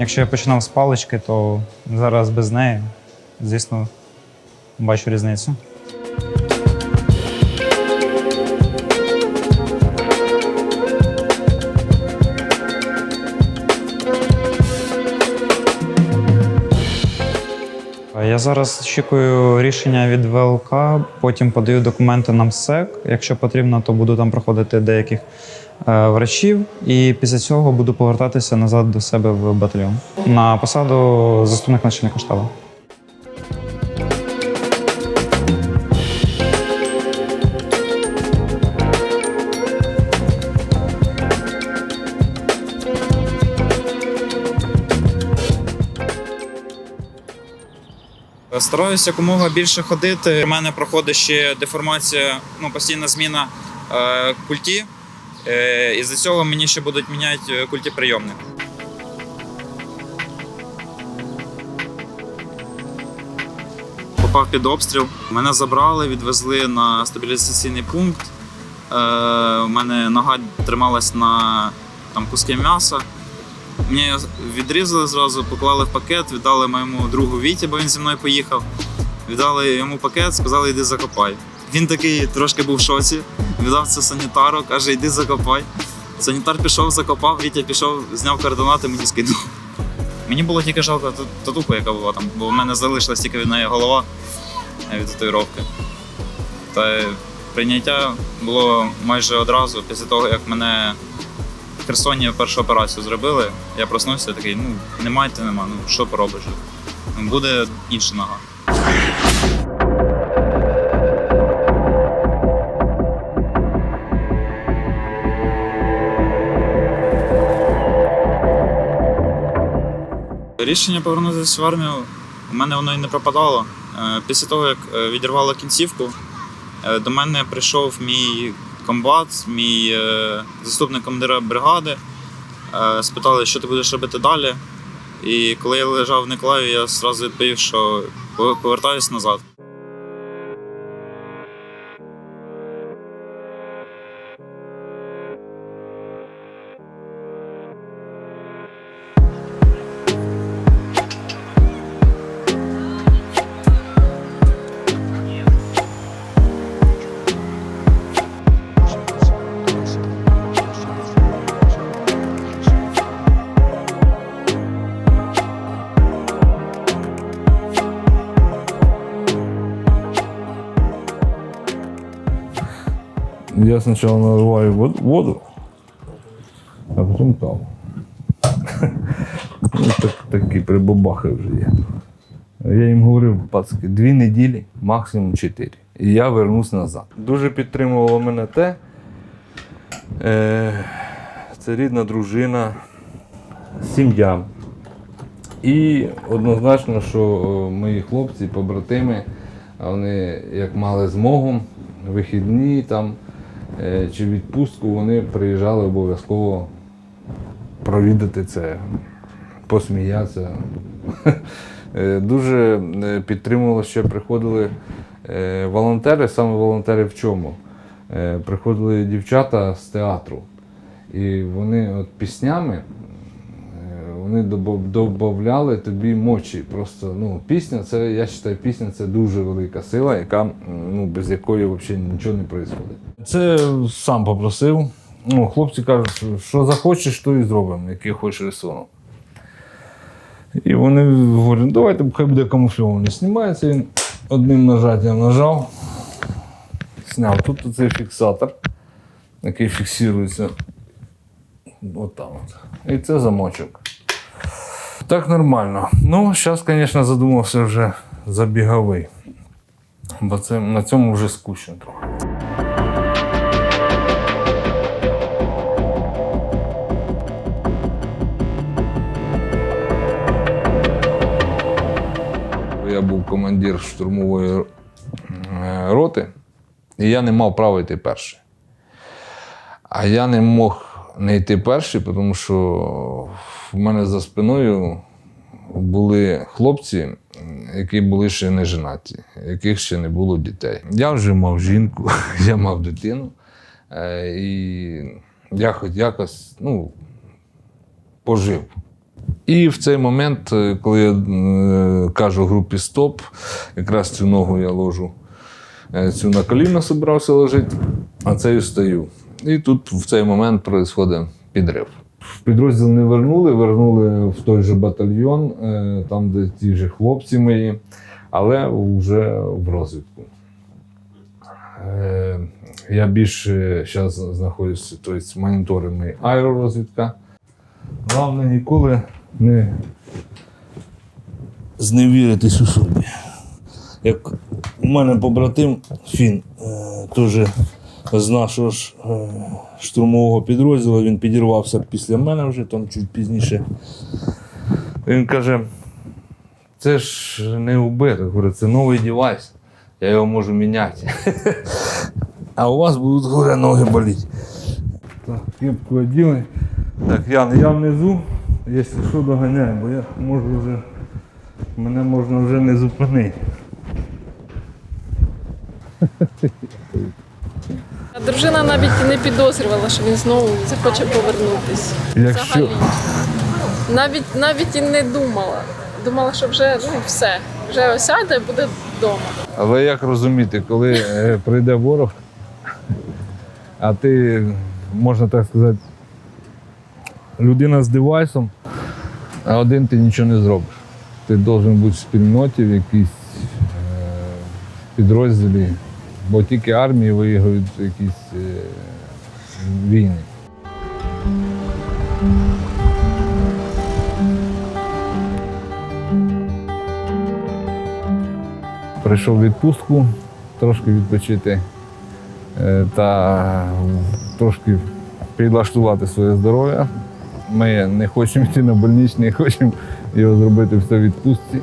Якщо я починав з палички, то зараз без неї, звісно, бачу різницю. Я зараз очікую рішення від ВЛК, потім подаю документи на МСЕК. Якщо потрібно, то буду там проходити деяких врачів, і після цього буду повертатися назад до себе в батальйон на посаду заступник начальника штабу. Стараюся якомога більше ходити. У мене проходить ще деформація, ну постійна зміна е, культі. Е, і за цього мені ще будуть міняти е, культіприйомник. Попав під обстріл. Мене забрали, відвезли на стабілізаційний пункт. Е, у мене нога трималась на там, куски м'яса. Мені відрізали зразу, поклали в пакет, віддали моєму другу Віті, бо він зі мною поїхав. Віддали йому пакет, сказали, йди закопай. Він такий трошки був в шоці, віддав це санітару, каже, йди закопай. Санітар пішов, закопав, Вітя пішов, зняв координати, мені скинув. Мені було тільки жалко ту- татуху, яка була там, бо в мене залишилась тільки від неї голова е, від татуїровки. Та прийняття було майже одразу після того, як мене в Херсоні першу операцію зробили. Я проснувся такий, ну немає, то нема, ну що поробиш? Буде інша нога. Рішення повернутися в армію у мене воно і не пропадало. Е, Після того, як е, відірвало кінцівку, е, до мене прийшов мій комбат, мій заступник командира бригади. Спитали, що ти будеш робити далі. І коли я лежав в Николаєві, я одразу відповів, що повертаюся назад. Я сначала наливаю воду, а потім каву. Ну, так, такі прибабахи вже є. Я їм говорив, пацки, дві неділі, максимум чотири. І я вернусь назад. Дуже підтримувало мене те. Е, це рідна дружина, сім'я. І однозначно, що е, мої хлопці, побратими, вони як мали змогу, вихідні там чи відпустку, вони приїжджали обов'язково провідати це, посміятися. Е, Дуже е, підтримувало, що приходили е, волонтери, саме волонтери в чому? Е, Приходили дівчата з театру. І вони от піснями е, вони додавали тобі мочі. Просто ну, пісня, це, я вважаю, пісня це дуже велика сила, яка, ну, без якої взагалі нічого не відбувається. Це сам попросив. Ну, хлопці кажуть, що- захочеш, то і зробимо, який хочеш рисунок. І вони говорять, «Ну, давайте хай буде камуфльований. Знімається він одним нажаттям нажав, зняв. Тут оцей фіксатор, який фіксується отам. От. І це замочок. Так нормально. Ну, зараз, звісно, задумався вже за біговий. Бо це на цьому вже скучно трохи. Я був командир штурмової е, роти, і я не мав права йти перший. А я не мог не йти перший, тому що в мене за спиною були хлопці, які були ще не женаті, яких ще не було дітей. Я вже мав жінку, я мав дитину. е, І я хоч якось ну, пожив. І в цей момент, е, коли я е, кажу групі стоп, якраз цю ногу я ложу, цю на коліно собрався ложити, а цею стою. І тут в цей момент відбувається підрив. В підрозділ не вернули, вернули в той же батальйон, е, там, де ті ж хлопці мої, але вже в розвідку. Е, Я більше зараз знаходжуся, тобто моніторимо аеророзвідка. Головне ніколи не зневіритись у собі. Як у мене побратим Фін, е, теж з нашого ж е, штурмового підрозділу, він підірвався після мене вже там чуть пізніше. Він каже: це ж не говорю, це новий девайс. Я його можу міняти. А у вас будуть горе ноги боліти. Так, кепку оділи. Так, Ян, я внизу, якщо що, доганяю, бо я можу вже. Мене можна вже не зупинити. Дружина навіть і не підозрювала, що він знову захоче повернутись. Якщо- Взагалі. Навіть, навіть і не думала. Думала, що вже ну, все, вже осяде, буде вдома. Але як розуміти, коли е, прийде ворог, а ти, можна так сказати, людина з девайсом, а один ти нічого не зробиш. Ти повинен бути в спільноті, в якійсь е, підрозділі, бо тільки армії виіграють якісь е, війни. Прийшов відпустку трошки відпочити е, та трошки підлаштувати своє здоров'я. Ми не хочемо йти на больничний, хочемо його зробити все в відпустці.